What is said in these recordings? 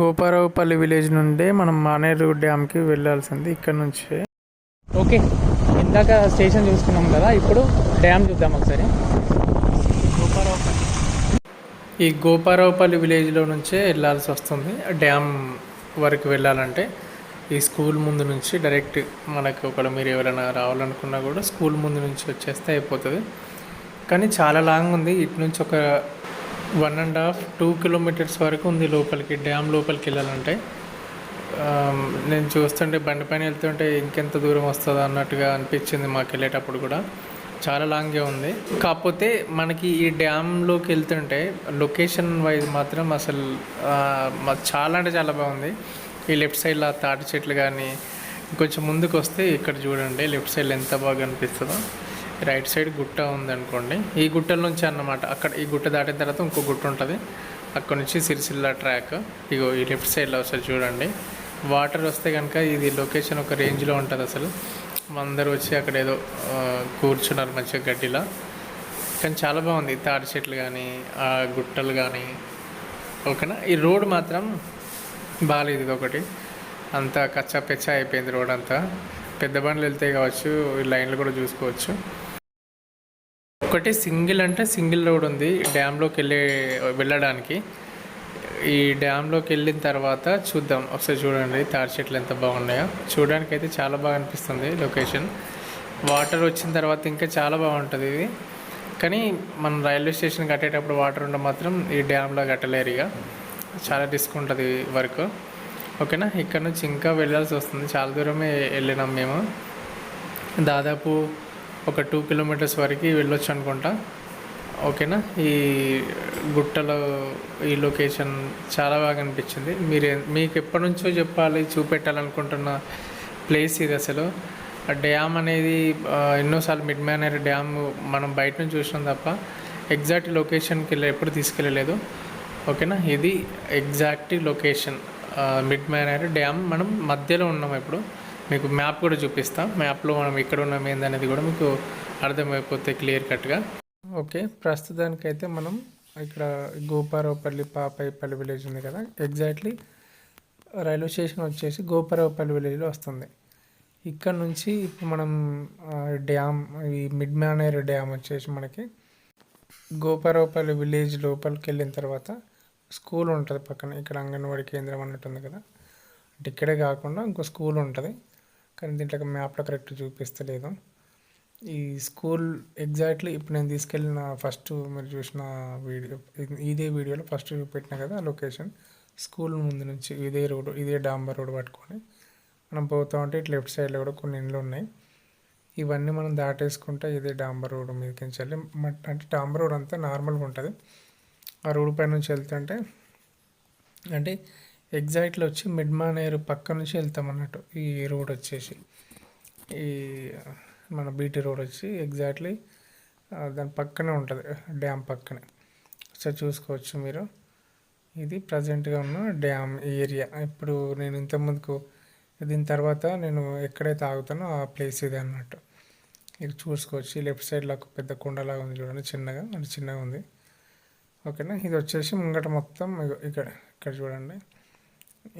గోపారావుపల్లి village నుండి మనం మానేరు డ్యామ్కి వెళ్ళాల్సింది ఇక్కడ నుంచి. ఓకే ఇందాక స్టేషన్ చూసుకున్నాం కదా ఇప్పుడు డ్యామ్ చూద్దాం ఒకసారి. ఈ గోపారావుపల్లి విలేజ్లో నుంచే వెళ్ళాల్సి వస్తుంది డ్యామ్ వరకు వెళ్ళాలంటే. ఈ స్కూల్ ముందు నుంచి డైరెక్ట్ మనకు ఒకవేళ మీరు ఎవరైనా రావాలనుకున్నా కూడా స్కూల్ ముందు నుంచి వచ్చేస్తే అయిపోతుంది. కానీ చాలా లాంగ్ ఉంది ఇటు నుంచి ఒక one and half two kilometres వరకు ఉంది లోపలికి డ్యామ్ లోపలికి వెళ్ళాలంటే. నేను చూస్తుంటే బండి పైన వెళ్తుంటే ఇంకెంత దూరం వస్తుందో అన్నట్టుగా అనిపించింది మాకు వెళ్ళేటప్పుడు కూడా. చాలా లాంగే ఉంది. కాకపోతే మనకి ఈ డ్యామ్లోకి వెళ్తుంటే లొకేషన్ వైజ్ మాత్రం అసలు చాలా అంటే చాలా బాగుంది. ఈ లెఫ్ట్ సైడ్లో ఆ తాటి చెట్లు కానీ కొంచెం ముందుకు వస్తే ఇక్కడ చూడండి లెఫ్ట్ సైడ్ ఎంత బాగా అనిపిస్తుందో. రైట్ సైడ్ గుట్ట ఉంది అనుకోండి ఈ గుట్టల నుంచి అన్నమాట అక్కడ ఈ గుట్ట దాటిన తర్వాత ఇంకో గుట్ట ఉంటుంది. అక్కడ నుంచి సిరిసిల్ల ట్రాక్. ఇగో ఈ లెఫ్ట్ సైడ్లో అసలు చూడండి. వాటర్ వస్తే కనుక ఇది లొకేషన్ ఒక రేంజ్లో ఉంటుంది అసలు. అందరూ వచ్చి అక్కడ ఏదో కూర్చున్నారు మంచిగా గడ్డిలా. కానీ చాలా బాగుంది తాడి చెట్లు కానీ ఆ గుట్టలు కానీ ఓకేనా? ఈ రోడ్ మాత్రం బాగాలేదు ఇది ఒకటి. అంతా కచ్చా పెచ్చా అయిపోయింది రోడ్ అంతా. పెద్ద బండ్లు వెళ్తే కావచ్చు ఈ లైన్లు కూడా చూసుకోవచ్చు. ఒకటి సింగిల్ అంటే సింగిల్ రోడ్ ఉంది డ్యామ్లోకి వెళ్ళే వెళ్ళడానికి. ఈ డ్యామ్లోకి వెళ్ళిన తర్వాత చూద్దాం. ఒకసారి చూడండి తాడి చెట్లు ఎంత బాగున్నాయో. చూడడానికి అయితే చాలా బాగా అనిపిస్తుంది లొకేషన్. వాటర్ వచ్చిన తర్వాత ఇంకా చాలా బాగుంటుంది ఇది. కానీ మనం రైల్వే స్టేషన్ కట్టేటప్పుడు వాటర్ ఉంటే మాత్రం ఈ డ్యామ్లో కట్టలేరు ఇక. చాలా రిస్క్ ఉంటుంది వర్క్. ఓకేనా? ఇక్కడ నుంచి ఇంకా వెళ్ళాల్సి వస్తుంది. చాలా దూరమే వెళ్ళినాం మేము. దాదాపు ఒక టూ కిలోమీటర్స్ వరకు వెళ్ళొచ్చు అనుకుంటా. ఓకేనా? ఈ గుట్టలో ఈ లొకేషన్ చాలా బాగా అనిపించింది. మీరు మీకు ఎప్పటి నుంచో చెప్పాలి చూపెట్టాలనుకుంటున్న ప్లేస్ ఇది అసలు. ఆ డ్యామ్ అనేది ఎన్నోసార్లు మిడ్ మ్యానర్ డ్యామ్ మనం బయట నుంచి చూసినాం తప్ప ఎగ్జాక్ట్ లొకేషన్కి వెళ్ళి ఎప్పుడు తీసుకెళ్ళలేదు. ఓకేనా? ఇది exact location. Mid Manair dam మనం మధ్యలో ఉన్నాం ఇప్పుడు. మీకు మ్యాప్ కూడా చూపిస్తాం. మ్యాప్లో మనం ఎక్కడ ఉన్నాం ఏందనేది కూడా మీకు అర్థమైపోతే క్లియర్ కట్గా. ఓకే ప్రస్తుతానికైతే మనం ఇక్కడ గోపారావుపల్లి పాపాయిపల్లి విలేజ్ ఉంది కదా. ఎగ్జాక్ట్లీ రైల్వే స్టేషన్ వచ్చేసి గోపారావుపల్లి విలేజ్లో వస్తుంది. ఇక్కడ నుంచి ఇప్పుడు మనం డ్యామ్ ఈ మిడ్ మ్యానేర్ డ్యామ్ వచ్చేసి మనకి గోపారావుపల్లి విలేజ్ లోపలికి వెళ్ళిన తర్వాత స్కూల్ ఉంటుంది పక్కన. ఇక్కడ అంగన్వాడీ కేంద్రం అన్నట్టు ఉంది కదా. అంటే ఇక్కడే కాకుండా ఇంకో స్కూల్ ఉంటుంది. కానీ దీంట్లో మ్యాప్లో కరెక్ట్ చూపిస్తలేదు. ఈ స్కూల్ ఎగ్జాక్ట్లీ ఇప్పుడు నేను తీసుకెళ్ళిన ఫస్ట్ మీరు చూసిన వీడియో ఇదే వీడియోలో ఫస్ట్ చూపెట్టిన కదా లొకేషన్ స్కూల్ ముందు నుంచి ఇదే రోడ్ ఇదే డాంబర్ రోడ్ పట్టుకొని మనం పోతా ఉంటే ఇటు లెఫ్ట్ సైడ్లో కూడా కొన్ని ఇండ్లు ఉన్నాయి. ఇవన్నీ మనం దాటేసుకుంటే ఇదే డాంబర్ రోడ్ మీదకి నుంచి వెళ్ళి మట్- అంటే డాంబర్ రోడ్ అంతా నార్మల్గా ఉంటుంది. ఆ రోడ్ పై నుంచి వెళ్తుంటే అంటే ఎగ్జాక్ట్లో వచ్చి మిడ్మాన్ ఎయిర్ పక్క నుంచి వెళ్తాం అన్నట్టు. ఈ రోడ్ వచ్చేసి. ఈ మన బీటీ రోడ్ వచ్చి ఎగ్జాక్ట్లీ దాని పక్కనే ఉంటుంది. డ్యామ్ పక్కనే. సో చూసుకోవచ్చు మీరు. ఇది ప్రజెంట్గా ఉన్న డ్యామ్ ఏరియా. ఇప్పుడు నేను ఇంతకుముందుకు దీని తర్వాత నేను ఎక్కడైతే ఆగుతానో ఆ ప్లేస్ ఇది అన్నట్టు. ఇది చూసుకోవచ్చు. లెఫ్ట్ సైడ్లో ఒక పెద్ద కొండలాగా ఉంది చూడండి చిన్నగా అంటే చిన్నగా ఉంది. ఓకేనా? ఇది వచ్చేసి ముంగట మొత్తం ఇక్కడ ఇక్కడ చూడండి.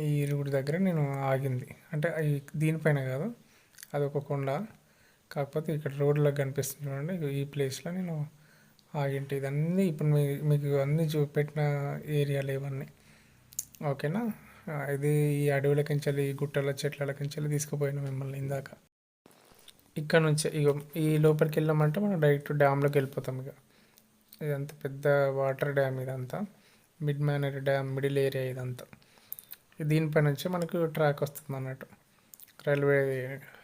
ఈ రోడ్ దగ్గర నేను ఆగింది. అంటే దీనిపైన కాదు అది ఒక కొండ. కాకపోతే ఇక్కడ రోడ్లకు కనిపిస్తుంది చూడండి. ఇగో ఈ ప్లేస్లో నేను ఆగింటి. ఇదన్నీ ఇప్పుడు మీ మీకు అన్నీ చూపెట్టిన ఏరియాలు ఇవన్నీ. ఓకేనా? ఇది ఈ అడవులకించాలి ఈ గుట్టల చెట్లకించాలి తీసుకుపోయిన మిమ్మల్ని ఇందాక. ఇక్కడ నుంచి ఇగో ఈ లోపలికి వెళ్ళామంటే మనం డైరెక్ట్ డ్యామ్లోకి వెళ్ళిపోతాం ఇక ఇదంతా పెద్ద వాటర్ డ్యామ్ ఇదంతా. Mid Manair dam middle area ఇదంతా. దీనిపై నుంచి మనకు ట్రాక్ వస్తుంది అన్నట్టు. Railway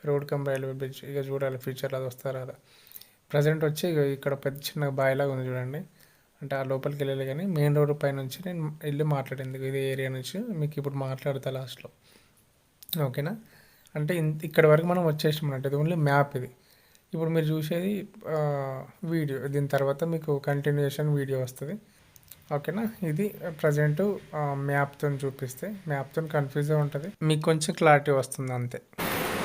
road cum railway bridge ఇక చూడాలి ఫ్యూచర్లో అది వస్తారా రాదా. ప్రజెంట్ వచ్చి ఇక ఇక్కడ పెద్ద చిన్న బాయిలాగా ఉంది చూడండి. అంటే ఆ లోపలికి వెళ్ళాలి కానీ మెయిన్ రోడ్ పై నుంచి నేను వెళ్ళి మాట్లాడింది. ఇదే ఏరియా నుంచి మీకు ఇప్పుడు మాట్లాడతా లాస్ట్లో. ఓకేనా? అంటే ఇక్కడ వరకు మనం వచ్చేసాం అన్నట్టు. ఇది ఓన్లీ మ్యాప్ ఇది. ఇప్పుడు మీరు చూసేది వీడియో. దీని తర్వాత మీకు కంటిన్యూషన్ వీడియో వస్తుంది. ఓకేనా? ఇది ప్రజెంట్ మ్యాప్తో చూపిస్తే. మ్యాప్తో కన్ఫ్యూజ్ ఉంటుంది. మీకు కొంచెం క్లారిటీ వస్తుంది అంతే.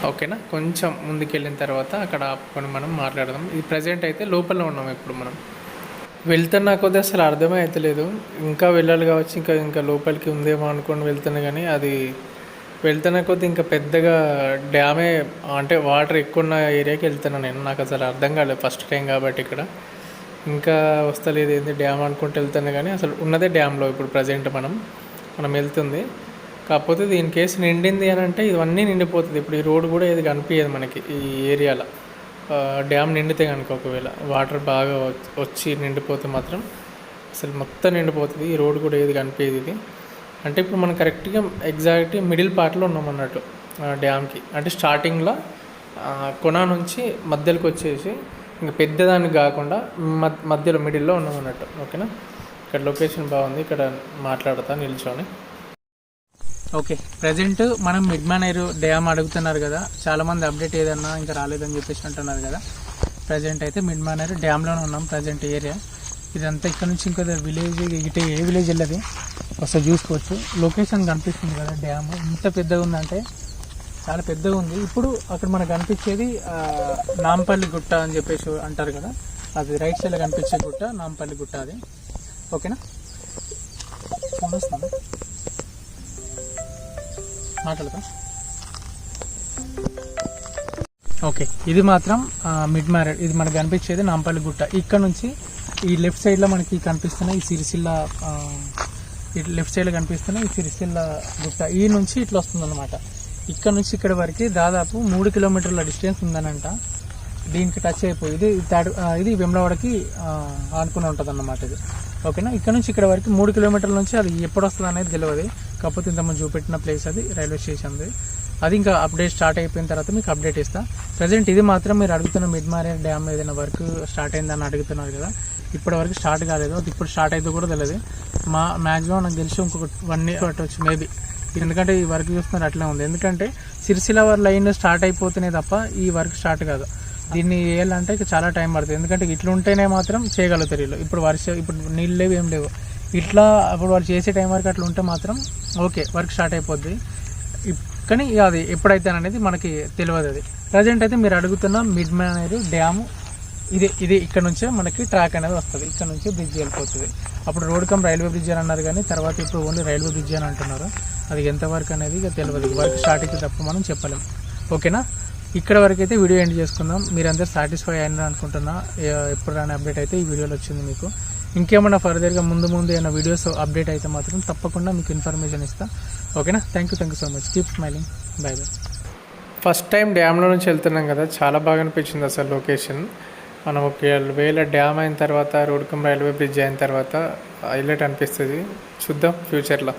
ఓకేనా? కొంచెం ముందుకెళ్ళిన తర్వాత అక్కడ ఆపుకొని మనం మాట్లాడదాం. ఇది ప్రజెంట్ అయితే లోపల ఉన్నాం ఇప్పుడు మనం. వెళ్తున్నా కొద్దీ అసలు అర్థమే అవుతలేదు ఇంకా వెళ్ళాలి కావచ్చు ఇంకా ఇంకా లోపలికి ఉందేమో అనుకొని వెళ్తున్నా కానీ అది వెళ్తున్న కొద్దీ ఇంకా పెద్దగా డ్యామే అంటే వాటర్ ఎక్కువ ఉన్న ఏరియాకి వెళ్తున్నా నేను. నాకు అసలు అర్థం కాలేదు ఫస్ట్ టైం కాబట్టి ఇక్కడ. ఇంకా వస్తలేదు ఏంది డ్యామ్ అనుకుంటూ వెళ్తాను కానీ అసలు ఉన్నదే డ్యామ్లో ఇప్పుడు ప్రజెంట్ మనం మనం వెళ్తుంది. కాకపోతే దీని కేసు నిండింది అని అంటే ఇవన్నీ నిండిపోతుంది. ఇప్పుడు ఈ రోడ్ కూడా ఏది కనిపించదు మనకి ఈ ఏరియాలో. డ్యామ్ నిండితే కనుక ఒకవేళ వాటర్ బాగా వచ్చి నిండిపోతే మాత్రం అసలు మొత్తం నిండిపోతుంది. ఈ రోడ్ కూడా ఏది కనిపించేది ఇది. అంటే ఇప్పుడు మనం కరెక్ట్గా ఎగ్జాక్ట్ మిడిల్ పార్ట్లో ఉన్నాం అన్నట్టు ఆ డ్యామ్కి. అంటే స్టార్టింగ్లో ఆ, కొన నుంచి మధ్యలోకి వచ్చేసి ఇంకా పెద్దదాన్ని కాకుండా మధ్యలో మిడిల్లో ఉన్నాం అన్నట్టు. ఓకేనా? ఇక్కడ లొకేషన్ బాగుంది. ఇక్కడ మాట్లాడతా నిల్చొని. ఓకే ప్రజెంట్ మనం మిడ్ మానేరు డ్యామ్ అడుగుతున్నారు కదా. చాలామంది అప్డేట్ ఏదన్నా ఇంకా రాలేదని చెప్పేసి అంటున్నారు కదా. ప్రజెంట్ అయితే మిడ్ మానేరు డ్యామ్లోనే ఉన్నాం ప్రజెంట్ ఏరియా. ఇదంతా ఇక్కడ నుంచి ఇంకొక విలేజ్ ఇటే ఏ విలేజ్ వెళ్ళదు. ఒకసారి చూసుకోవచ్చు. లొకేషన్ కనిపిస్తుంది కదా డ్యామ్. ఇంత పెద్దగా ఉందంటే చాలా పెద్దగా ఉంది. ఇప్పుడు అక్కడ మనకు కనిపించేది నాంపల్లి గుట్ట అని చెప్పేసి అంటారు కదా. అది రైట్ సైడ్లో కనిపించే గుట్ట నాంపల్లి గుట్ట అది. ఓకేనా? ఫోన్ వస్తాను మాట్లాడతా ఓకే. ఇది మాత్రం మిడ్ మ్యారెడ్ ఇది మనకు కనిపించేది నాంపల్లి గుట్ట. ఇక్కడ నుంచి ఈ లెఫ్ట్ సైడ్లో మనకి కనిపిస్తున్న ఈ సిరిసిల్ల ఆ, లెఫ్ట్ సైడ్లో కనిపిస్తున్న ఈ సిరిసిల్ల గుట్ట. ఈ నుంచి ఇట్లా వస్తుందన్నమాట. ఇక్కడ నుంచి ఇక్కడ వరకు దాదాపు మూడు కిలోమీటర్ల డిస్టెన్స్ ఉందనంట. దీనికి టచ్ అయిపోయి ఇది తాడు ఇది వెమ్లవాడకి ఆనుకుని ఉంటుంది అన్నమాట ఇది. ఓకేనా? ఇక్కడ నుంచి ఇక్కడ వరకు మూడు కిలోమీటర్ల నుంచి అది ఎప్పుడు వస్తుంది అనేది తెలియదు కాకపోతే ఇంతకుముందు చూపెట్టిన ప్లేస్ అది రైల్వే స్టేషన్ది. అది ఇంకా అప్డేట్ స్టార్ట్ అయిపోయిన తర్వాత మీకు అప్డేట్ ఇస్తా. ప్రజెంట్ ఇది మాత్రం మీరు అడుగుతున్న మిడ్ మారియర్ డ్యామ్ ఏదైనా వర్క్ స్టార్ట్ అయిందని అడుగుతున్నారు కదా ఇప్పటి వరకు స్టార్ట్ కాలేదు. అది ఇప్పుడు స్టార్ట్ అయితే కూడా తెలియదు మా మ్యాక్సిమం నాకు తెలిసి ఇంకొక వన్ ఇయర్ పట్టవచ్చు మేబీ ఎందుకంటే ఈ వర్క్ చూస్తున్నారు అట్లే ఉంది. ఎందుకంటే సిరిసిల లైన్ స్టార్ట్ అయిపోతున్నాయి తప్ప ఈ వర్క్ స్టార్ట్ కాదు. దీన్ని వేయాలంటే ఇక చాలా టైం పడుతుంది. ఎందుకంటే ఇట్లా ఉంటేనే మాత్రం చేయగలుగుతారు వీళ్ళు. ఇప్పుడు వర్ష ఇప్పుడు నీళ్ళు లేవు ఏం లేవు. ఇట్లా అప్పుడు వాళ్ళు చేసే టైం వరకు అట్లా ఉంటే మాత్రం ఓకే వర్క్ స్టార్ట్ అయిపోద్ది. కానీ అది ఎప్పుడైతే అనేది మనకి తెలియదు అది. ప్రజెంట్ అయితే మీరు అడుగుతున్న మిడ్ అనేది డ్యాము ఇది ఇది ఇక్కడ నుంచే మనకి ట్రాక్ అనేది వస్తుంది. ఇక్కడ నుంచి బ్రిడ్జ్ వెళ్ళిపోతుంది. అప్పుడు రోడ్ కమ్ రైల్వే బ్రిడ్జ్ అని అన్నారు కానీ తర్వాత ఇప్పుడు ఓన్లీ రైల్వే బ్రిడ్జ్ అని అంటున్నారు. అది ఎంతవరకు అనేది ఇక తెలియదు వర్క్ స్టార్ట్ అయితే తప్ప మనం చెప్పలేం. ఓకేనా? ఇక్కడ వరకు అయితే వీడియో ఎండ్ చేసుకుందాం. మీరందరూ సాటిస్ఫై అయినారు అనుకుంటున్నా. ఎప్పుడు రాని అప్డేట్ అయితే ఈ వీడియోలో వచ్చింది మీకు. ఇంకేమన్నా ఫర్దర్గా ముందు ముందు ఏమైనా వీడియోస్ అప్డేట్ అయితే మాత్రం తప్పకుండా మీకు ఇన్ఫర్మేషన్ ఇస్తా. ఓకేనా? Thank you thank you so much keep smiling bye bye first time డ్యామ్లో నుంచి వెళ్తున్నాం కదా. చాలా బాగా అనిపించింది అసలు లొకేషన్ మనం ఒకవేళ డ్యామ్ అయిన తర్వాత రోడ్కం రైల్వే బ్రిడ్జ్ అయిన తర్వాత హైలైట్ అనిపిస్తుంది. చూద్దాం ఫ్యూచర్లో